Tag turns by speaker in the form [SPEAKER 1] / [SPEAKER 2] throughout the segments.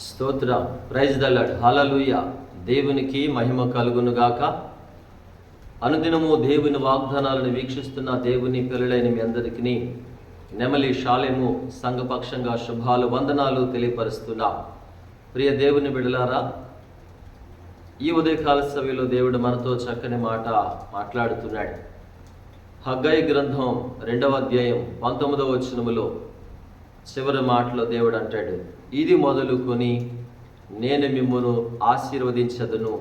[SPEAKER 1] స్తోత్ర. ప్రైజ్ దల్లడ్ హలలుయ దేవునికి మహిమ కలుగును గాక అనుదినము దేవుని వాగ్దానాలను వీక్షిస్తున్న దేవుని పిల్లలైన మీ అందరికీ నెమలి షాలెము సంఘపక్షంగా శుభాలు వందనాలు తెలియపరుస్తున్నా. ప్రియ దేవుని బిడలారా ఈ ఉదయకాల సభలో దేవుడు మనతో చక్కని మాట మాట్లాడుతున్నాడు. హగ్గై గ్రంథం రెండవ అధ్యాయం పంతొమ్మిదవ వచనములో చివరి మాటలో దేవుడు అంటాడు ఇది మొదలుకొని నేను మిమ్మును ఆశీర్వదించదును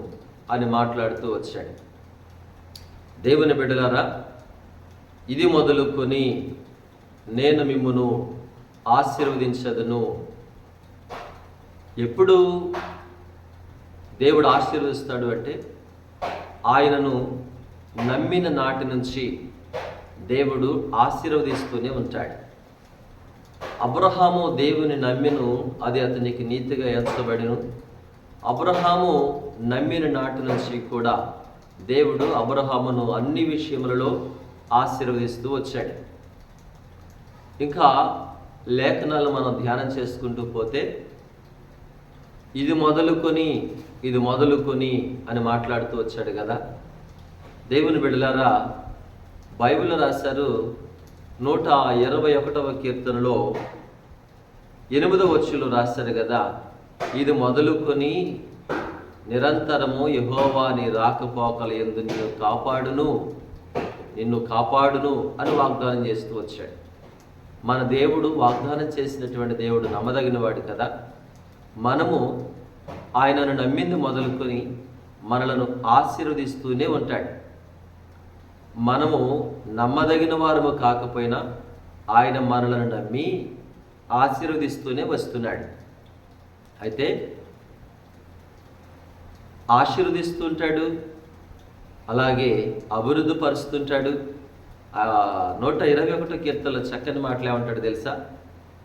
[SPEAKER 1] అని మాట్లాడుతూ వచ్చాడు. దేవుని బిడ్డలారా ఇది మొదలుకొని నేను మిమ్మును ఆశీర్వదించదును. ఎప్పుడు దేవుడు ఆశీర్వదిస్తాడు అంటే ఆయనను నమ్మిన నాటి నుంచి దేవుడు ఆశీర్వదిస్తూనే ఉంటాడు. అబ్రహాము దేవుని నమ్మిను అది అతనికి నీతిగా ఎంచబడిను అబ్రహాము నమ్మిన నాటి నుంచి కూడా దేవుడు అబ్రహామును అన్ని విషయములలో ఆశీర్వదిస్తూ వచ్చాడు. ఇంకా లేఖనాలు మనం ధ్యానం చేసుకుంటూ పోతే ఇది మొదలుకొని ఇది మొదలుకొని అని మాట్లాడుతూ వచ్చాడు కదా. దేవుని బిడ్డలారా బైబిల్ రాశారు నూట ఇరవై ఒకటవ కీర్తనలో ఎనిమిదవ వచ్చులు రాశారు కదా ఇది మొదలుకొని నిరంతరము యహోవాని రాకపోకల ఎందు నిన్ను కాపాడును నిన్ను కాపాడును అని వాగ్దానం చేస్తూ వచ్చాడు. మన దేవుడు వాగ్దానం చేసినటువంటి దేవుడు నమ్మదగినవాడు కదా. మనము ఆయనను నమ్మింది మొదలుకొని మనలను ఆశీర్వదిస్తూనే ఉంటాడు. మనము నమ్మదగిన వారము కాకపోయినా ఆయన మనలను నమ్మి ఆశీర్వదిస్తూనే వస్తున్నాడు. అయితే ఆశీర్వదిస్తుంటాడు అలాగే అభివృద్ధి పరుస్తుంటాడు. నూట ఇరవై ఒకటో కీర్తనలో చక్కని మాటలే ఉంటాడు తెలుసా?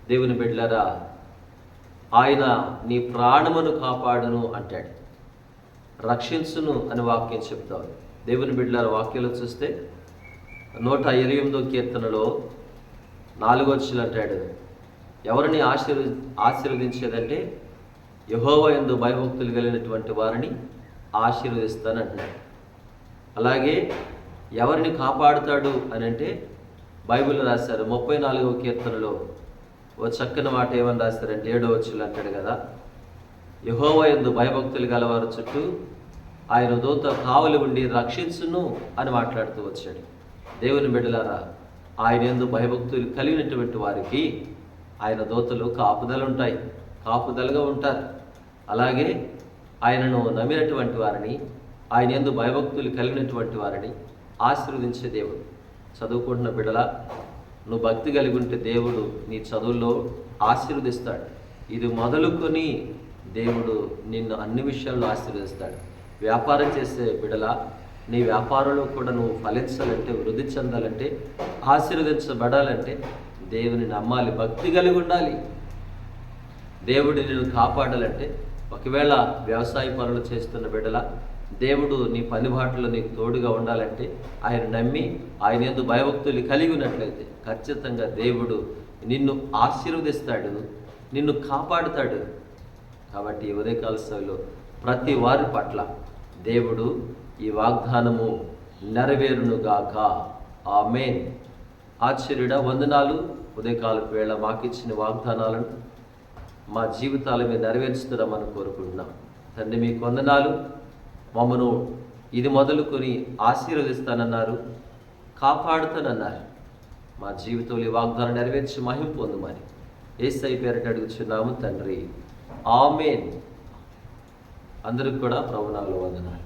[SPEAKER 1] దేవుని బిడ్డలారా ఆయన నీ ప్రాణమును కాపాడును అంటాడు. రక్షించును అని వాక్యం చెప్తాడు దేవుని బిడ్డల వాక్యాలు చూస్తే నూట ఇరవై ఎనిమిదో కీర్తనలో నాలుగో వచ్చులు అంటాడు. ఎవరిని ఆశీర్వ ఆశీర్వదించేదంటే యహోవ ఎందు భయభక్తులు కలిగినటువంటి వారిని ఆశీర్వదిస్తానంటున్నాడు అలాగే ఎవరిని కాపాడుతాడు అని అంటే బైబిల్ రాశారు. ముప్పై నాలుగవ కీర్తనలో ఓ చక్కని మాట ఏమని రాశారంటే ఏడో వచ్చులు అంటాడు కదా యహోవ ఎందు భయభక్తులు గలవారు చుట్టూ ఆయన దూత కావలి ఉండి రక్షించును అని మాట్లాడుతూ వచ్చాడు. దేవుని బిడ్డలారా ఆయన ఎందు భయభక్తులు కలిగినటువంటి వారికి ఆయన దూతలు కాపుదలు ఉంటాయి కాపుదలుగా ఉంటారు. అలాగే ఆయనను నమ్మినటువంటి వారిని ఆయన ఎందు భయభక్తులు కలిగినటువంటి వారిని ఆశీర్వదించే దేవుడు. చదువుకుంటున్న బిడ్డల నువ్వు భక్తి కలిగి ఉంటే దేవుడు నీ చదువుల్లో ఆశీర్వదిస్తాడు. ఇది మొదలుకొని దేవుడు నిన్ను అన్ని విషయాల్లో ఆశీర్వదిస్తాడు. వ్యాపారం చేసే బిడల నీ వ్యాపారంలో కూడా నువ్వు ఫలించాలంటే వృద్ధి చెందాలంటే ఆశీర్వదించబడాలంటే దేవుని నమ్మాలి. భక్తి కలిగి ఉండాలి. దేవుడు నిన్ను కాపాడాలంటే ఒకవేళ వ్యవసాయ పనులు చేస్తున్న బిడ్డల దేవుడు నీ పనిబాటులో నీకు తోడుగా ఉండాలంటే ఆయన నమ్మి ఆయన ఎందు భయభక్తులు కలిగి ఉన్నట్లయితే ఖచ్చితంగా దేవుడు నిన్ను ఆశీర్వదిస్తాడు నిన్ను కాపాడుతాడు. కాబట్టి ఉదయకాల సభలో ప్రతి వారి పట్ల దేవుడు ఈ వాగ్దానము నెరవేరునుగాక. మేన్ ఆశ్చర్యుడ వందనాలు. ఉదయకాలపు వేళ మాకిచ్చిన వాగ్దానాలను మా జీవితాల మీద నెరవేర్చుతున్నామని కోరుకుంటున్నాం. తండ్రి మీకు వందనాలు. మమ్మను ఇది మొదలుకొని ఆశీర్వదిస్తానన్నారు. కాపాడుతానన్నారు. మా జీవితంలో ఈ వాగ్దానం నెరవేర్చి మహిం పొందుమని ఏసై పేరట అడుగుచున్నాము తండ్రి. ఆమెన్. అందరికి కూడా ప్రభునాలు వందనాలు.